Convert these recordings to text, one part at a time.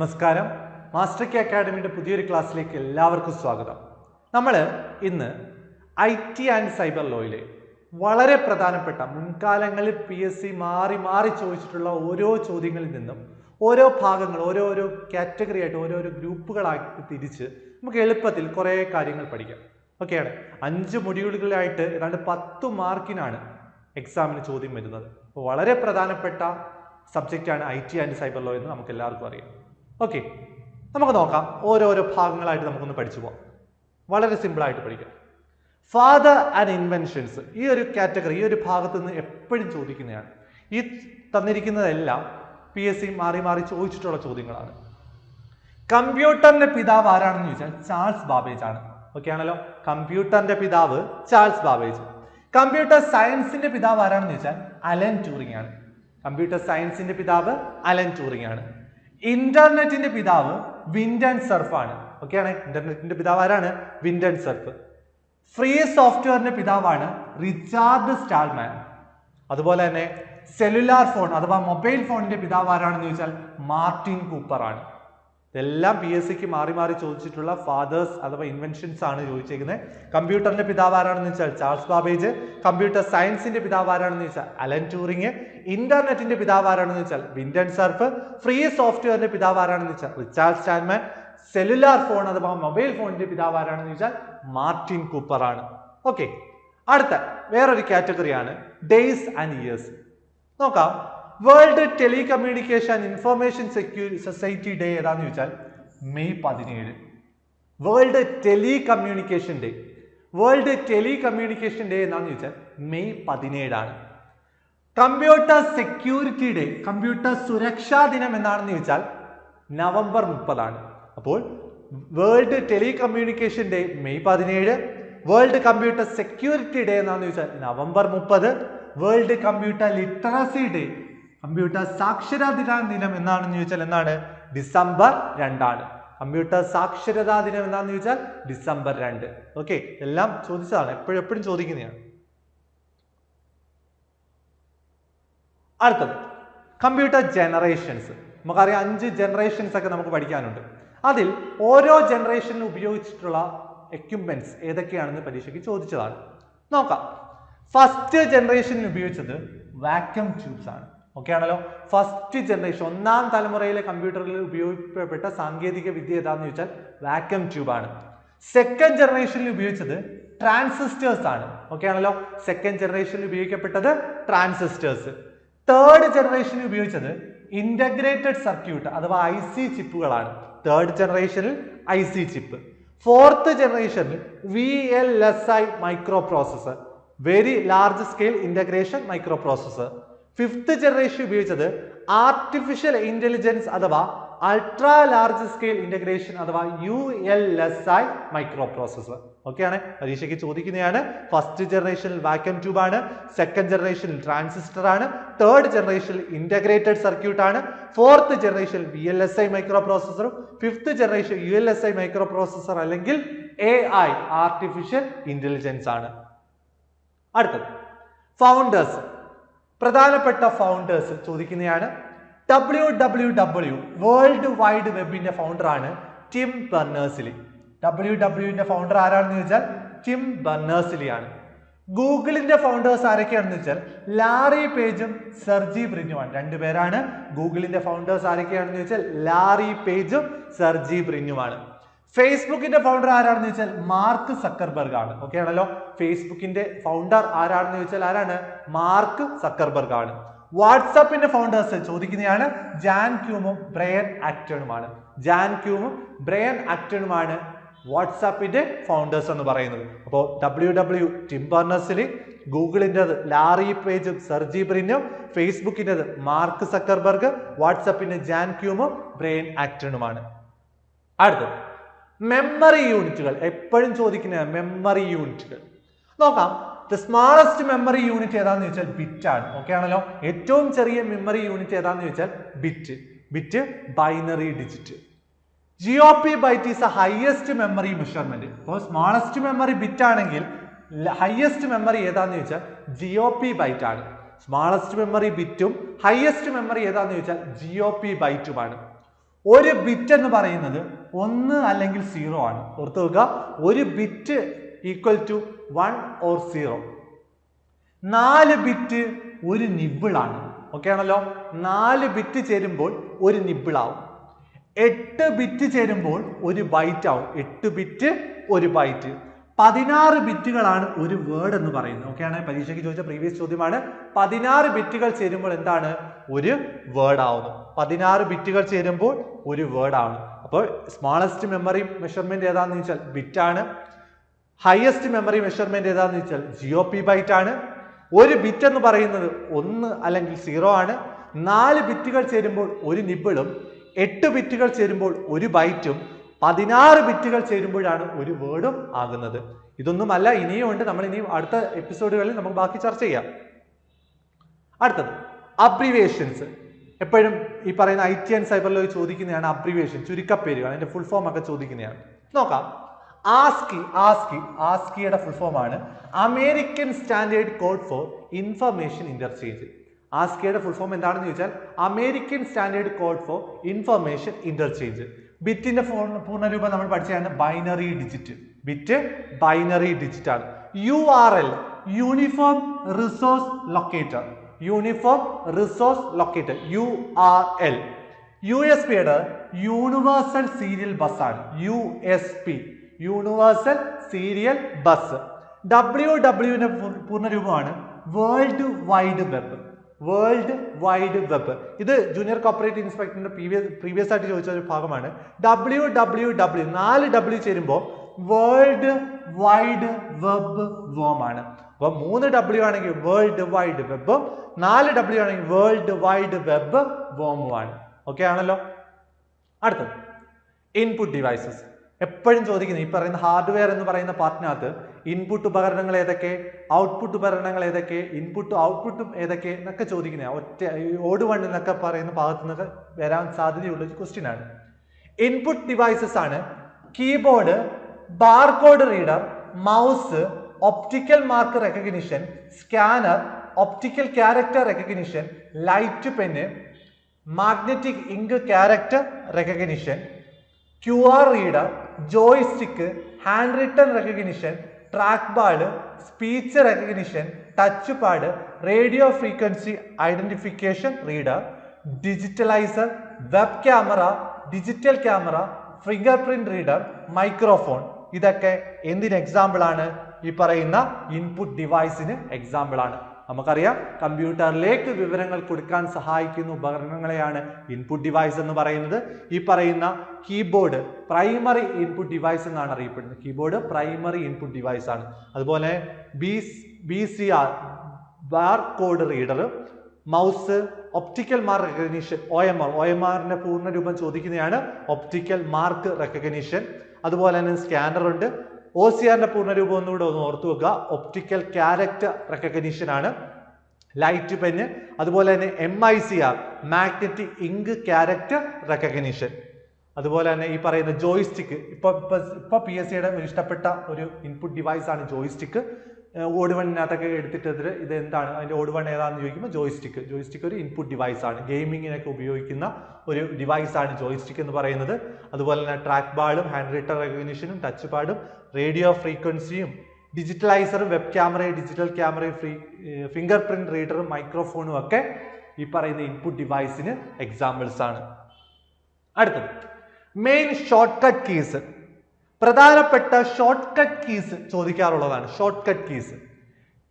നമസ്കാരം. Master K അക്കാഡമിയുടെ പുതിയൊരു ക്ലാസ്സിലേക്ക് എല്ലാവർക്കും സ്വാഗതം. നമ്മൾ ഇന്ന് ഐ ടി ആൻഡ് സൈബർ ലോയിലെ വളരെ പ്രധാനപ്പെട്ട മുൻകാലങ്ങളിൽ പി എസ് സി മാറി മാറി ചോദിച്ചിട്ടുള്ള ഓരോ ചോദ്യങ്ങളിൽ നിന്നും ഓരോ ഭാഗങ്ങൾ ഓരോരോ കാറ്റഗറി ആയിട്ട് ഓരോരോ ഗ്രൂപ്പുകളാക്കി തിരിച്ച് നമുക്ക് എളുപ്പത്തിൽ കുറേ കാര്യങ്ങൾ പഠിക്കാം. ഓക്കെയാണ് അഞ്ച് മൊഡ്യൂളുകളിലായിട്ട് ഏതാണ്ട് പത്ത് മാർക്കിനാണ് എക്സാമിന് ചോദ്യം വരുന്നത്. അപ്പോൾ വളരെ പ്രധാനപ്പെട്ട സബ്ജക്റ്റാണ് I T and cyber law എന്ന് നമുക്ക് എല്ലാവർക്കും അറിയാം. ഓക്കെ നമുക്ക് നോക്കാം. ഓരോരോ ഭാഗങ്ങളായിട്ട് നമുക്കൊന്ന് പഠിച്ചു പോകാം വളരെ സിമ്പിളായിട്ട് പഠിക്കാം. ഫാദർ ആൻഡ് ഇൻവെൻഷൻസ് ഈ ഒരു കാറ്റഗറി ഈ ഒരു ഭാഗത്ത് നിന്ന് എപ്പോഴും ചോദിക്കുന്നതാണ്. ഈ തന്നിരിക്കുന്നതെല്ലാം പി എസ് സി മാറി മാറി ചോദിച്ചിട്ടുള്ള ചോദ്യങ്ങളാണ്. കമ്പ്യൂട്ടറിന്റെ പിതാവ് ആരാണെന്ന് ചോദിച്ചാൽ ചാൾസ് ബാബേജ് ആണ്. ഓക്കെ ആണല്ലോ? കമ്പ്യൂട്ടറിന്റെ പിതാവ് ചാൾസ് ബാബേജ്. കമ്പ്യൂട്ടർ സയൻസിന്റെ പിതാവ് ആരാണെന്ന് ചോദിച്ചാൽ അലൻ ട്യൂറിംഗ് ആണ്. കമ്പ്യൂട്ടർ സയൻസിന്റെ പിതാവ് അലൻ ട്യൂറിംഗ് ആണ്. ഇന്റർനെറ്റിന്റെ പിതാവ് വിൻഡൻ സർഫ് ആണ്. ഓക്കെയാണ് ഇന്റർനെറ്റിന്റെ പിതാവ് ആരാണ്? വിൻഡൻ സർഫ്. ഫ്രീ സോഫ്റ്റ്വെയറിന്റെ പിതാവാണ് റിച്ചാർഡ് സ്റ്റാൾമാൻ. അതുപോലെ തന്നെ സെല്ലുലാർ ഫോൺ അഥവാ മൊബൈൽ ഫോണിന്റെ പിതാവ് ആരാണെന്ന് ചോദിച്ചാൽ മാർട്ടിൻ കൂപ്പർ ആണ്. ഇതെല്ലാം പി എസ് സിക്ക് മാറി മാറി ചോദിച്ചിട്ടുള്ള ഫാദേഴ്സ് അഥവാ ഇൻവെൻഷൻസ് ആണ് ചോദിച്ചേക്കുന്നത് കമ്പ്യൂട്ടറിന്റെ പിതാവ് ആരാണെന്ന് വെച്ചാൽ ചാൾസ് ബാബേജ് കമ്പ്യൂട്ടർ സയൻസിന്റെ പിതാവ് ആരാണെന്ന് വെച്ചാൽ അലൻ ടൂറിങ് ഇന്റർനെറ്റിന്റെ പിതാവ് ആരാണെന്ന് വെച്ചാൽ വിൻഡൻ സർഫ് ഫ്രീ സോഫ്റ്റ്വെയറിന്റെ പിതാവ് ആരാണെന്ന് വെച്ചാൽ റിച്ചാർഡ് സ്റ്റാൻമാൻ സെല്ലുലാർ ഫോൺ അഥവാ മൊബൈൽ ഫോണിന്റെ പിതാവ് ആരാണെന്ന് വെച്ചാൽ മാർട്ടിൻ കൂപ്പർ ആണ്. ഓക്കെ അടുത്ത വേറൊരു കാറ്റഗറിയാണ് ഡേയ്സ് ആൻഡ് ഇയേഴ്സ്. നോക്കാം. World telecommunication information security society day ഏതാന്ന് ചോദിച്ചാൽ മെയ് പതിനേഴ്. World telecommunication day world telecommunication day എന്നാന്ന് ചോദിച്ചാൽ മെയ് പതിനേഴാണ്. കമ്പ്യൂട്ടർ സെക്യൂരിറ്റി ഡേ കമ്പ്യൂട്ടർ സുരക്ഷാ ദിനം എന്നാണെന്ന് ചോദിച്ചാൽ നവംബർ മുപ്പതാണ്. അപ്പോൾ വേൾഡ് ടെലികമ്മ്യൂണിക്കേഷൻ ഡേ മെയ് പതിനേഴ് വേൾഡ് കമ്പ്യൂട്ടർ സെക്യൂരിറ്റി ഡേ എന്നാന്ന് ചോദിച്ചാൽ നവംബർ മുപ്പത് world computer literacy day computer സാക്ഷരതാ ദിന എന്നാണെന്ന് ചോദിച്ചാൽ എന്താണ്? ഡിസംബർ രണ്ടാണ്. കമ്പ്യൂട്ടർ സാക്ഷരതാ ദിനം എന്താണെന്ന് ചോദിച്ചാൽ ഡിസംബർ രണ്ട്. ഓക്കെ എല്ലാം ചോദിച്ചതാണ്. എപ്പോഴും എപ്പോഴും ചോദിക്കുന്നതാണ്. അടുത്തത് കമ്പ്യൂട്ടർ ജനറേഷൻസ്. നമുക്കറിയാം അഞ്ച് ജനറേഷൻസ് ഒക്കെ നമുക്ക് പഠിക്കാനുണ്ട്. അതിൽ ഓരോ ജനറേഷനിൽ ഉപയോഗിച്ചിട്ടുള്ള എക്യുപ്മെന്റ്സ് ഏതൊക്കെയാണെന്ന് പരീക്ഷയ്ക്ക് ചോദിച്ചതാണ്. നോക്കാം. ഫസ്റ്റ് ജനറേഷനിൽ ഉപയോഗിച്ചത് വാക്യൂം ട്യൂബ്സ് ആണ്. ഓക്കെ ആണല്ലോ ഫസ്റ്റ് ജനറേഷൻ ഒന്നാം തലമുറയിലെ കമ്പ്യൂട്ടറിൽ ഉപയോഗിക്കപ്പെട്ട സാങ്കേതിക വിദ്യ ഏതാന്ന് ചോദിച്ചാൽ വാക്യം ട്യൂബാണ് സെക്കൻഡ് ജനറേഷനിൽ ഉപയോഗിച്ചത് ട്രാൻസിസ്റ്റേഴ്സ് ആണ്. ഓക്കെ ആണല്ലോ സെക്കൻഡ് ജനറേഷനിൽ ഉപയോഗിക്കപ്പെട്ടത് ട്രാൻസിസ്റ്റേഴ്സ് തേർഡ് ജനറേഷനിൽ ഉപയോഗിച്ചത് ഇന്റഗ്രേറ്റഡ് സർക്യൂട്ട് അഥവാ ഐ സി ചിപ്പുകളാണ്. തേർഡ് ജനറേഷനിൽ ഐ സി ചിപ്പ് ഫോർത്ത് ജനറേഷനിൽ V L S I microprocessor very large scale integration microprocessor fifth generation ഉപയോഗിച്ചത് ആർട്ടിഫിഷ്യൽ ഇന്റലിജൻസ് അഥവാ അൾട്രാ ലാർജ് സ്കെയിൽ ഇന്റഗ്രേഷൻ അഥവാ U L S I microprocessor ഓക്കെയാണ് പരീക്ഷയ്ക്ക് ചോദിക്കുന്നതാണ്. ഫസ്റ്റ് ജനറേഷനിൽ വാക്വം ട്യൂബ് ആണ്. സെക്കൻഡ് ജനറേഷനിൽ ട്രാൻസിസ്റ്റർ ആണ്. തേർഡ് ജനറേഷനിൽ ഇന്റഗ്രേറ്റഡ് സർക്യൂട്ട് ആണ്. ഫോർത്ത് ജനറേഷനിൽ V L S I micro പ്രോസസറും fifth generation U L S I microprocessor അല്ലെങ്കിൽ എ ഐ ആർട്ടിഫിഷ്യൽ ഇന്റലിജൻസ് ആണ്. അടുത്തത്. ഫൗണ്ടേഴ്സ് പ്രധാനപ്പെട്ട ഫൗണ്ടേഴ്സ് ചോദിക്കുന്നതാണ് W W W world wide വെബിന്റെ ഫൗണ്ടറാണ് ടിം ബർണേഴ്സിലി ഡബ്ല്യു ഡബ്ല്യുവിന്റെ ഫൗണ്ടർ ആരാണെന്ന് ചോദിച്ചാൽ ടിം ബർണേഴ്സിലി ആണ്. ഗൂഗിളിന്റെ ഫൗണ്ടേഴ്സ് ആരൊക്കെയാണെന്ന് വെച്ചാൽ ലാറി പേജും സെർജി ബ്രിനുമാണ് രണ്ടുപേരാണ് ഗൂഗിളിന്റെ ഫൗണ്ടേഴ്സ് ആരൊക്കെയാണെന്ന് ചോദിച്ചാൽ ലാറി പേജും സെർജി ബ്രിനുമാണ് ഫേസ്ബുക്കിന്റെ ഫൗണ്ടർ ആരാണെന്ന് ചോദിച്ചാൽ മാർക്ക് സക്കർബർഗ് ആണ്. ഓക്കെ ആണല്ലോ? ഫേസ്ബുക്കിന്റെ ഫൗണ്ടർ ആരാണെന്ന് ചോദിച്ചാൽ ആരാണ്? മാർക്ക് സക്കർബർഗ് ആണ്. വാട്സാപ്പിന്റെ ഫൗണ്ടേഴ്സ് ചോദിക്കുന്നതാണ് ജാൻ ക്യൂമും ബ്രയൻ ആക്ടണുമാണ് ജാൻ ക്യൂമും ബ്രയൻ ആക്ടണുമാണ് വാട്സാപ്പിന്റെ ഫൗണ്ടേഴ്സ് എന്ന് പറയുന്നത്. അപ്പോൾ ഡബ്ല്യു ഡബ്ല്യു ടിം ബർണേഴ്സിൽ ഗൂഗിളിന്റെത് ലാറി പേജും സെർജി ബ്രിനും ഫേസ്ബുക്കിന്റെത് മാർക്ക് സക്കർബർഗ് വാട്സാപ്പിന്റെ ജാൻ ക്യൂമും ബ്രെയിൻ ആക്ടണുമാണ് അടുത്തത്. മെമ്മറി യൂണിറ്റുകൾ എപ്പോഴും ചോദിക്കുന്ന മെമ്മറി യൂണിറ്റുകൾ നോക്കാം. ദ സ്മാളസ്റ്റ് മെമ്മറി യൂണിറ്റ് ഏതാന്ന് ചോദിച്ചാൽ ബിറ്റ് ആണ്. ഓക്കെ ആണല്ലോ? ഏറ്റവും ചെറിയ മെമ്മറി യൂണിറ്റ് ഏതാന്ന് ചോദിച്ചാൽ bit bit binary digit geopbyte is a highest memory measurement അപ്പോൾ സ്മാളസ്റ്റ് മെമ്മറി ബിറ്റ് ആണെങ്കിൽ ഹയസ്റ്റ് മെമ്മറി ഏതാന്ന് ചോദിച്ചാൽ ജിഒ പി ബൈറ്റ് ആണ്. സ്മാളസ്റ്റ് മെമ്മറി ബിറ്റും ഹയസ്റ്റ് മെമ്മറി ഏതാന്ന് ചോദിച്ചാൽ ജിഒ പി ബൈറ്റുമാണ് ഒരു ബിറ്റ് എന്ന് പറയുന്നത് ഒന്ന് അല്ലെങ്കിൽ സീറോ ആണ്. ഓർത്ത് വെക്കുക ഒരു bit equal to one or zero നാല് ബിറ്റ് ഒരു നിബിളാണ് ഓക്കെ ആണല്ലോ? നാല് ബിറ്റ് ചേരുമ്പോൾ ഒരു നിബിളാവും എട്ട് ബിറ്റ് ചേരുമ്പോൾ ഒരു ബൈറ്റ് ആവും. എട്ട് ബിറ്റ് ഒരു ബൈറ്റ് പതിനാറ് ബിറ്റുകളാണ് ഒരു വേർഡ് എന്ന് പറയുന്നത്. ഓക്കെയാണ് പരീക്ഷയ്ക്ക് ചോദിച്ച പ്രീവിയസ് ചോദ്യമാണ്. പതിനാറ് ബിറ്റുകൾ ചേരുമ്പോൾ എന്താണ്? ഒരു വേർഡ് ആവുന്നു. പതിനാറ് ബിറ്റുകൾ ചേരുമ്പോൾ ഒരു വേർഡ് ആണ്. അപ്പോൾ സ്മോളസ്റ്റ് മെമ്മറി മെഷർമെന്റ് ഏതാണെന്ന് വെച്ചാൽ ബിറ്റാണ് ഹയസ്റ്റ് മെമ്മറി മെഷർമെന്റ് ഏതാണെന്ന് വെച്ചാൽ ജിയോ പി ബൈറ്റ് ആണ്. ഒരു ബിറ്റ് എന്ന് പറയുന്നത് ഒന്ന് അല്ലെങ്കിൽ സീറോ ആണ്. നാല് ബിറ്റുകൾ ചേരുമ്പോൾ ഒരു നിബിളും എട്ട് ബിറ്റുകൾ ചേരുമ്പോൾ ഒരു ബൈറ്റും പതിനാറ് ബിറ്റുകൾ ചേരുമ്പോഴാണ് ഒരു വേർഡും ആകുന്നത്. ഇതൊന്നുമല്ല ഇനിയും ഉണ്ട്. നമ്മൾ ഇനിയും അടുത്ത എപ്പിസോഡുകളിൽ നമുക്ക് ബാക്കി ചർച്ച ചെയ്യാം. അടുത്തത് അബ്രിവേഷൻസ് എപ്പോഴും ഈ പറയുന്ന ഐ ടി ആൻഡ് സൈബറിലോ ചോദിക്കുന്നതാണ് അബ്രിവേഷൻ ചുരുക്കപ്പേരുകൾ അതിന്റെ ഫുൾ ഫോം ഒക്കെ ചോദിക്കുന്നതാണ്. നോക്കാം. ആസ്കി ആസ്കി ആസ്കിയുടെ ഫുൾ ഫോം ആണ് American standard code for information interchange ആസ്കിയുടെ full form എന്താണെന്ന് ചോദിച്ചാൽ American standard code for information interchange ബിറ്റിന്റെ പൂർണരൂപം നമ്മൾ പഠിച്ചതാണ് binary digit bit binary digit ആണ്. U R L uniform resource locator uniform resource locator U R L U S പിയുടെ universal serial bus ആണ് U S P universal serial bus. W ഡബ്ല്യുവിന്റെ പൂർണരൂപമാണ് world wide web. World wide web. ഇത് junior cooperate ഇൻസ്പെക്ടറിന്റെ previous previous ആയിട്ട് ചോദിച്ച ഒരു ഭാഗമാണ്. W W W നാല് W ചേരുമ്പോൾ വേൾഡ് വൈഡ് വെബ് ആണ്. അപ്പൊ മൂന്ന് ഡബ്ല്യു ആണെങ്കിൽ വേൾഡ് വൈഡ് വെബ് നാല് ഡബ്ല്യു ആണെങ്കിൽ വേൾഡ് വൈഡ് വെബ് വോം ആണ്. ഓക്കെ ആണല്ലോ? അടുത്തത്. ഇൻപുട്ട് ഡിവൈസസ് എപ്പോഴും ചോദിക്കുന്നത് ഈ പറയുന്ന ഹാർഡ്വെയർ എന്ന് പറയുന്ന പാർട്ടിനകത്ത് ഇൻപുട്ട് ഉപകരണങ്ങൾ ഏതൊക്കെ ഔട്ട്പുട്ട് ഉപകരണങ്ങൾ ഏതൊക്കെ ഇൻപുട്ടും ഔട്ട്പുട്ടും ഏതൊക്കെ എന്നൊക്കെ ചോദിക്കുന്നത് ഒറ്റ ഓട് വൺ എന്നൊക്കെ പറയുന്ന ഭാഗത്തു നിന്നൊക്കെ വരാൻ സാധ്യതയുള്ള ഒരു ക്വസ്റ്റ്യൻ ആണ്. ഇൻപുട്ട് ഡിവൈസസ് ആണ് keyboard barcode reader mouse optical mark recognition scanner optical character recognition light pen magnetic ink character recognition Q R reader joystick handwritten recognition track pad speech recognition touch pad radio frequency identification reader digitalizer web camera digital camera fingerprint reader microphone ഇതൊക്കെ എന്തിന് example ആണ്? ഈ പറയുന്ന input ഡിവൈസിന് example ആണ്. നമുക്കറിയാം കമ്പ്യൂട്ടറിലേക്ക് വിവരങ്ങൾ കൊടുക്കാൻ സഹായിക്കുന്ന ഉപകരണങ്ങളെയാണ് ഇൻപുട്ട് ഡിവൈസ് എന്ന് പറയുന്നത്. ഈ പറയുന്ന കീബോർഡ് പ്രൈമറി ഇൻപുട്ട് ഡിവൈസ് എന്നാണ് അറിയപ്പെടുന്നത്. കീബോർഡ് പ്രൈമറി ഇൻപുട്ട് ഡിവൈസ് ആണ്. അതുപോലെ B B C R bar code reader mouse optical mark recognition O M R O M ആറിന്റെ പൂർണ രൂപം ചോദിക്കുന്നതാണ് ഒപ്റ്റിക്കൽ മാർക്ക് റെക്കഗ്നീഷൻ അതുപോലെ തന്നെ സ്കാനർ ഉണ്ട്. ഒ സി ആറിന്റെ പൂർണരൂപം ഒന്നുകൂടെ ഒന്ന് ഓർത്തു വെക്കുക. ഒപ്റ്റിക്കൽ ക്യാരക്ടർ റെക്കഗ്നീഷൻ ആണ്. ലൈറ്റ് പെന് അതുപോലെ തന്നെ M I C R magnetic ink character recognition അതുപോലെ തന്നെ ഈ പറയുന്ന ജോയിസ്റ്റിക്ക് ഇപ്പൊ ഇപ്പൊ പി എസ് സിയുടെ ഇഷ്ടപ്പെട്ട ഒരു ഇൻപുട്ട് ഡിവൈസ് ആണ് ജോയിസ്റ്റിക്ക് ഓട് വണ്ണിനകത്തൊക്കെ എടുത്തിട്ട് ഇത് എന്താണ് അതിന്റെ ഓട് വൺ ഏതാണെന്ന് ചോദിക്കുമ്പോൾ ജോയിസ്റ്റിക്ക് ജോയിസ്റ്റിക്ക് ഒരു ഇൻപുട്ട് ഡിവൈസ് ആണ്. ഗെയിമിങ്ങിനൊക്കെ ഉപയോഗിക്കുന്ന ഒരു ഡിവൈസ് ആണ് ജോയിസ്റ്റിക് എന്ന് പറയുന്നത്. അതുപോലെ തന്നെ ട്രാക്ക് ബാളും ഹാൻഡ് റിട്ടർ റെക്കഗ്നിഷനും ടച്ച് പാഡും റേഡിയോ ഫ്രീക്വൻസിയും ഡിജിറ്റലൈസറും വെബ് ക്യാമറയും ഡിജിറ്റൽ ക്യാമറയും ഫ്രീ ഫിംഗർ പ്രിന്റ് റീഡറും മൈക്രോഫോണും ഒക്കെ ഈ പറയുന്ന ഇൻപുട്ട് ഡിവൈസിന് എക്സാമ്പിൾസ് ആണ്. അടുത്തത്. മെയിൻ ഷോർട്ട് കട്ട് കീസ് പ്രധാനപ്പെട്ട shortcut keys ചോദിക്കാറുള്ളതാണ് shortcut keys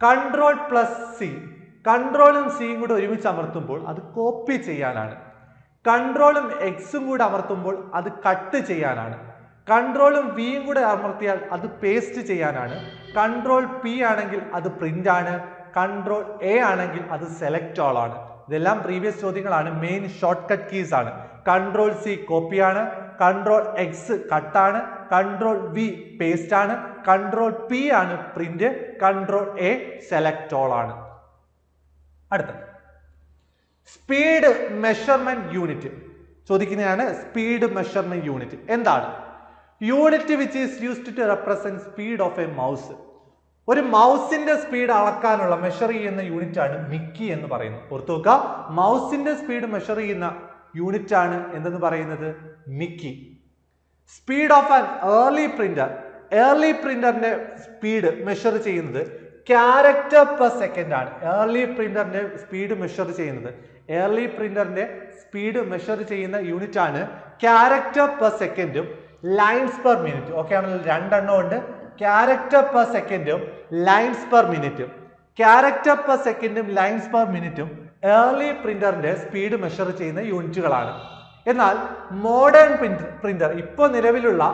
control plus C കൺട്രോളും സിയും കൂടെ ഒരുമിച്ച് അമർത്തുമ്പോൾ അത് കോപ്പി ചെയ്യാനാണ്. കൺട്രോളും എക്സും കൂടെ അമർത്തുമ്പോൾ അത് കട്ട് ചെയ്യാനാണ്. കൺട്രോളും വിയും കൂടെ അമർത്തിയാൽ അത് പേസ്റ്റ് ചെയ്യാനാണ്. കൺട്രോൾ പി ആണെങ്കിൽ അത് പ്രിന്റ് ആണ്. കൺട്രോൾ എ ആണെങ്കിൽ അത് സെലക്ട് ഓൾ ആണ്. ഇതെല്ലാം പ്രീവിയസ് ചോദ്യങ്ങളാണ്. മെയിൻ ഷോർട്ട് കട്ട് കീസ് ആണ് കൺട്രോൾ സി കോപ്പിയാണ് കൺട്രോൾ എക്സ് കട്ടാണ് കൺട്രോൾ വി പേസ്റ്റ് ആണ്. കൺട്രോൾ പി ആണ് print control A select all ആണ്. അടുത്തത് സ്പീഡ് മെഷർമെന്റ് യൂണിറ്റ് ചോദിക്കുന്നതാണ് സ്പീഡ് മെഷർമെന്റ് യൂണിറ്റ് എന്താണ്? Unit which is used to represent speed of a mouse ഒരു മൗസിന്റെ സ്പീഡ് അളക്കാനുള്ള മെഷർ ചെയ്യുന്ന യൂണിറ്റ് ആണ് മിക്കി എന്ന് പറയുന്നത്. ഓർത്തു നോക്കുക. മൗസിന്റെ സ്പീഡ് മെഷർ ചെയ്യുന്ന യൂണിറ്റ് ആണ് എന്തെന്ന് പറയുന്നത്? Mickey speed of an early printer. Early പ്രിന്ററിന്റെ speed measure ചെയ്യുന്നത് ക്യാരക്ടർ പെർ സെക്കൻഡ് ആണ്. ഏർലി പ്രിന്ററിന്റെ സ്പീഡ് മെഷർ ചെയ്യുന്നത്. ഏർലി പ്രിന്ററിന്റെ സ്പീഡ് മെഷർ ചെയ്യുന്ന യൂണിറ്റ് ആണ് ക്യാരക്ടർ പെർ സെക്കൻഡും ലൈൻസ് പെർ മിനിറ്റ് ഓക്കെ ആണല്ലോ രണ്ടെണ്ണം ഉണ്ട്. ക്യാരക്ടർ പെർ സെക്കൻഡും ലൈൻസ് പെർ മിനിറ്റും ക്യാരക്ടർ പെർ സെക്കൻഡും ലൈൻസ് പെർ മിനിറ്റും ഏർലി പ്രിന്ററിന്റെ സ്പീഡ് മെഷർ ചെയ്യുന്ന യൂണിറ്റുകളാണ് എന്നാൽ മോഡേൺ പ്രിന്റർ പ്രിന്റർ ഇപ്പോൾ നിലവിലുള്ള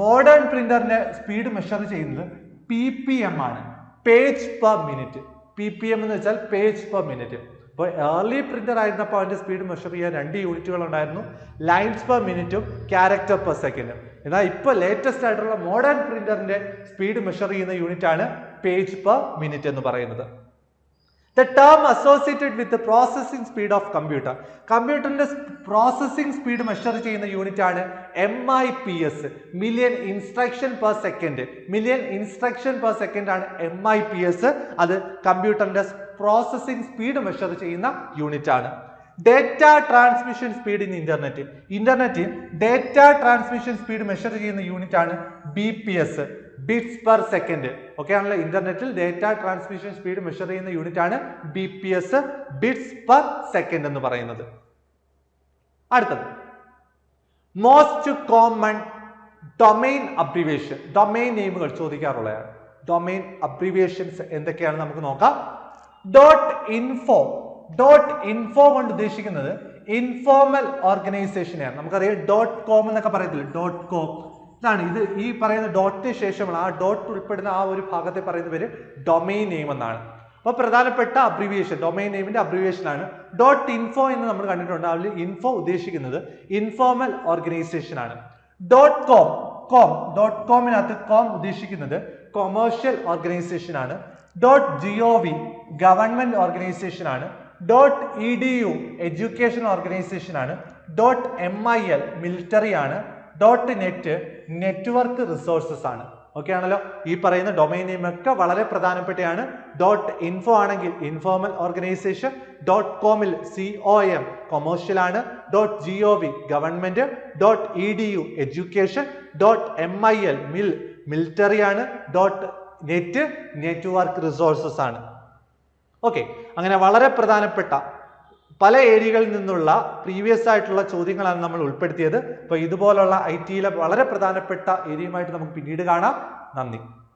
മോഡേൺ പ്രിന്ററിന്റെ സ്പീഡ് മെഷർ ചെയ്യുന്നത് പി പി എം ആണ്. Page per minute P P M എന്ന് വെച്ചാൽ പേജ് പെർ മിനിറ്റ് അപ്പോൾ ഏർലി പ്രിന്റർ ആയിരുന്നപ്പോൾ അതിന്റെ സ്പീഡ് മെഷർ ചെയ്യാൻ രണ്ട് യൂണിറ്റുകൾ ഉണ്ടായിരുന്നു. ലൈൻസ് പെർ മിനിറ്റും ക്യാരക്ടർ പെർ സെക്കൻഡും എന്നാൽ ഇപ്പോൾ ലേറ്റസ്റ്റ് ആയിട്ടുള്ള മോഡേൺ പ്രിന്ററിന്റെ സ്പീഡ് മെഷർ ചെയ്യുന്ന യൂണിറ്റ് ആണ് പേജ് പെർ മിനിറ്റ് എന്ന് പറയുന്നത്. The term associated with processing speed of computer കമ്പ്യൂട്ടറിന്റെ പ്രോസസ്സിംഗ് സ്പീഡ് മെഷർ ചെയ്യുന്ന യൂണിറ്റ് ആണ് M I P S million instruction per second million instruction per second ആണ് M I P S അത് കമ്പ്യൂട്ടറിന്റെ processing speed measure ചെയ്യുന്ന unit ആണ്. Data transmission speed in internet internet data transmission speed measure ചെയ്യുന്ന unit ആണ് B P S bits per second okay ആണല്ലോ? ഇന്റർനെറ്റിൽ data transmission speed measure ചെയ്യുന്ന യൂണിറ്റ് ആണ് B P S bits per second എന്ന് പറയുന്നത്. അടുത്തത്. Most common domain abbreviation domain നെയിമുകൾ ചോദിക്കാറുള്ളതാണ്. ഡൊമൈൻ അബ്രിവേഷൻസ് എന്തൊക്കെയാണ് നമുക്ക് നോക്കാം. ഡോട്ട് ഇൻഫോ ഡോട്ട് ഇൻഫോ കൊണ്ട് ഉദ്ദേശിക്കുന്നത് ഇൻഫോർമൽ ഓർഗനൈസേഷനെയാണ് നമുക്കറിയാം ഡോട്ട് കോം എന്നൊക്കെ പറയത്തില്ല? ഡോട്ട് കോം ഇതാണ് ഇത് ഈ പറയുന്ന ഡോട്ടിന് ശേഷമുള്ള ആ ഡോട്ട് ഉൾപ്പെടുന്ന ആ ഒരു ഭാഗത്തെ പറയുന്ന പേര് ഡൊമൈൻ നെയിം എന്നാണ്. അപ്പോൾ പ്രധാനപ്പെട്ട അബ്രിവിയേഷൻ ഡൊമൈൻ നെയിമിന്റെ അബ്രിവിയേഷൻ ആണ്. ഡോട്ട് ഇൻഫോ എന്ന് നമ്മൾ കണ്ടിട്ടുണ്ട്. അതിൽ ഇൻഫോ ഉദ്ദേശിക്കുന്നത് ഇൻഫോർമൽ ഓർഗനൈസേഷൻ ആണ്. ഡോട്ട് കോം കോം ഡോട്ട് കോമിനകത്ത് കോം ഉദ്ദേശിക്കുന്നത് കൊമേഴ്ഷ്യൽ ഓർഗനൈസേഷൻ ആണ്. Dot G O V government organisation ആണ്. Dot E D U education organisation ആണ്. Dot M I L military ആണ്. ഡോട്ട് നെറ്റ് നെറ്റ്വർക്ക് റിസോഴ്സസ് ആണ്. Okay ആണല്ലോ? ഈ പറയുന്ന ഡൊമൈൻ നെയിം ഒക്കെ വളരെ പ്രധാനപ്പെട്ടയാണ്. ഡോട്ട് ഇൻഫോ ആണെങ്കിൽ ഇൻഫോർമൽ ഓർഗനൈസേഷൻ ഡോട്ട് കോമിൽ സി ഒ എം കൊമേഴ്ഷ്യൽ ആണ്. Dot G O V government dot E D U education dot M I L mil military ആണ്. ഡോട്ട് നെറ്റ് നെറ്റ്വർക്ക് റിസോഴ്സസ് ആണ്. Okay അങ്ങനെ വളരെ പ്രധാനപ്പെട്ട പല ഏരിയകളിൽ നിന്നുള്ള പ്രീവിയസ് ആയിട്ടുള്ള ചോദ്യങ്ങളാണ് നമ്മൾ ഉൾപ്പെടുത്തിയത്. അപ്പോൾ ഇതുപോലുള്ള ഐ ടിയിലെ വളരെ പ്രധാനപ്പെട്ട ഏരിയയുമായിട്ട് നമുക്ക് പിന്നീട് കാണാം. നന്ദി.